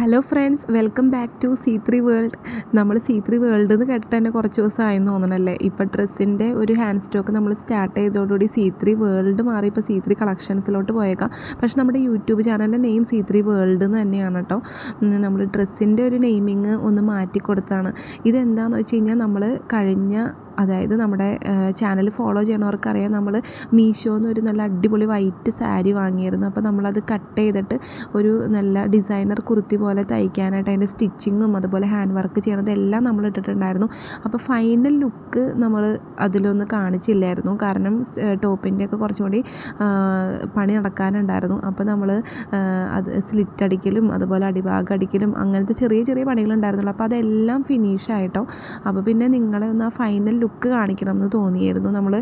Hello friends welcome back to C three world. നമ്മൾ C three world എന്ന് കേട്ടിട്ട് തന്നെ കുറച്ച് ദിവസമായെന്ന് തോന്നണല്ലേ? ഇപ്പോൾ ഡ്രസ്സിന്റെ ഒരു ഹാൻഡ് സ്റ്റോക്ക് നമ്മൾ സ്റ്റാർട്ട് ചെയ്തതോടുകൂടി സി ത്രീ വേൾഡ് മാറി. ഇപ്പോൾ സി ത്രീ കളക്ഷൻസിലോട്ട് പോയേക്കാം. പക്ഷെ നമ്മുടെ യൂട്യൂബ് ചാനലിന്റെ നെയിം സി ത്രീ വേൾഡ് എന്ന് തന്നെയാണ് കേട്ടോ. നമ്മൾ ഡ്രസ്സിന്റെ ഒരു നെയിമിങ് ഒന്ന് മാറ്റി കൊടുത്താണ് ഇതെന്താണെന്ന് വെച്ച് കഴിഞ്ഞാൽ നമ്മൾ കഴിഞ്ഞ അതായത് നമ്മുടെ ചാനൽ ഫോളോ ചെയ്യണവർക്കറിയാം നമ്മൾ മീഷോന്ന് ഒരു നല്ല അടിപൊളി വൈറ്റ് സാരി വാങ്ങിയിരുന്നു. അപ്പോൾ നമ്മളത് കട്ട് ചെയ്തിട്ട് ഒരു നല്ല ഡിസൈനർ കുർത്തി പോലെ തയ്ക്കാനായിട്ട് അതിന്റെ സ്റ്റിച്ചിങ്ങും അതുപോലെ ഹാൻഡ് വർക്ക് ചെയ്യണതെല്ലാം നമ്മൾ ഇട്ടിട്ടുണ്ടായിരുന്നു. അപ്പോൾ ഫൈനൽ ലുക്ക് നമ്മൾ അതിലൊന്ന് കാണിച്ചില്ലായിരുന്നു. കാരണം ടോപ്പിന്റെ ഒക്കെ കുറച്ചുകൂടി പണി നടക്കാനുണ്ടായിരുന്നു. അപ്പോൾ നമ്മൾ അത് സ്ലിറ്റ് അടിക്കലും അതുപോലെ അടിഭാഗം അടിക്കലും അങ്ങനത്തെ ചെറിയ ചെറിയ പണികളുണ്ടായിരുന്നുള്ളൂ. അപ്പോൾ അതെല്ലാം ഫിനിഷായിട്ടോ അപ്പോൾ പിന്നെ നിങ്ങളെ ഒന്ന് ആ ഫൈനൽ ലുക്ക് കാണിക്കണം എന്ന് തോന്നിയായിരുന്നു. നമ്മൾ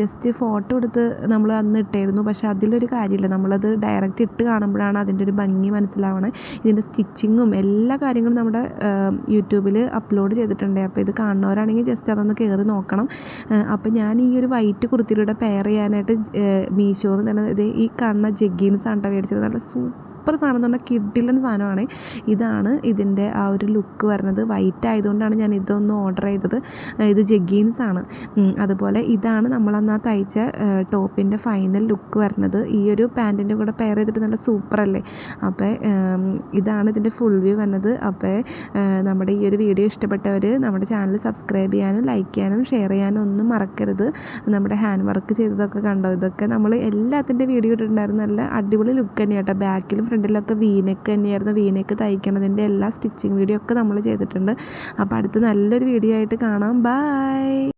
ജസ്റ്റ് ഫോട്ടോ എടുത്ത് നമ്മൾ അന്ന് ഇട്ടായിരുന്നു. പക്ഷേ അതിലൊരു കാര്യമില്ല. നമ്മളത് ഡയറക്റ്റ് ഇട്ട് കാണുമ്പോഴാണ് അതിന്റെ ഒരു ഭംഗി മനസ്സിലാവണേ. ഇതിന്റെ സ്റ്റിച്ചിങ്ങും എല്ലാ കാര്യങ്ങളും നമ്മുടെ യൂട്യൂബിൽ അപ്ലോഡ് ചെയ്തിട്ടുണ്ട്. അപ്പോൾ ഇത് കാണുന്നവരാണെങ്കിൽ ജസ്റ്റ് അതൊന്ന് കയറി നോക്കണം. അപ്പോൾ ഞാൻ ഈ ഒരു വൈറ്റ് കുർത്തിയിലൂടെ പെയർ ചെയ്യാനായിട്ട് മീഷോന്ന് തന്നെ ഇത് ഈ കാണുന്ന ജഗ്ഗീൻസ് ആണ് മേടിച്ചത്. നല്ല സൂപ്പർ സൂപ്പർ സാധനം എന്ന് പറഞ്ഞാൽ കിഡിലൻ സാധനമാണ്. ഇതാണ് ഇതിന്റെ ആ ഒരു ലുക്ക് വരുന്നത്. വൈറ്റ് ആയതുകൊണ്ടാണ് ഞാൻ ഇതൊന്ന് ഓർഡർ ചെയ്തത്. ഇത് ജഗ്ഗീൻസ് ആണ്. അതുപോലെ ഇതാണ് നമ്മളന്ന് ആ തയ്ച്ച ടോപ്പിന്റെ ഫൈനൽ ലുക്ക് വരുന്നത്. ഈ ഒരു പാന്റിന്റെ കൂടെ പെയർ ചെയ്തിട്ട് നല്ല സൂപ്പർ അല്ലേ? അപ്പോൾ ഇതാണ് ഇതിന്റെ ഫുൾ വ്യൂ വന്നത് അപ്പോൾ നമ്മുടെ ഈ ഒരു വീഡിയോ ഇഷ്ടപ്പെട്ടവർ നമ്മുടെ ചാനൽ സബ്സ്ക്രൈബ് ചെയ്യാനും ലൈക്ക് ചെയ്യാനും ഷെയർ ചെയ്യാനും ഒന്നും മറക്കരുത്. നമ്മുടെ ഹാൻഡ് വർക്ക് ചെയ്തതൊക്കെ കണ്ടോ? ഇതൊക്കെ നമ്മൾ എല്ലാത്തിന്റെ വീഡിയോ ഇട്ടിട്ടുണ്ടായിരുന്നു നല്ല അടിപൊളി ലുക്ക് തന്നെയാട്ടോ. ബാക്കിലും ഫ്രണ്ടിലൊക്കെ വീനക്ക് തന്നെയായിരുന്നു. വീനക്ക് തയ്ക്കണതിന്റെ എല്ലാ സ്റ്റിച്ചിങ് വീഡിയോ ഒക്കെ നമ്മൾ ചെയ്തിട്ടുണ്ട്. അപ്പോൾ അടുത്ത് നല്ലൊരു വീഡിയോ ആയിട്ട് കാണാം. ബൈ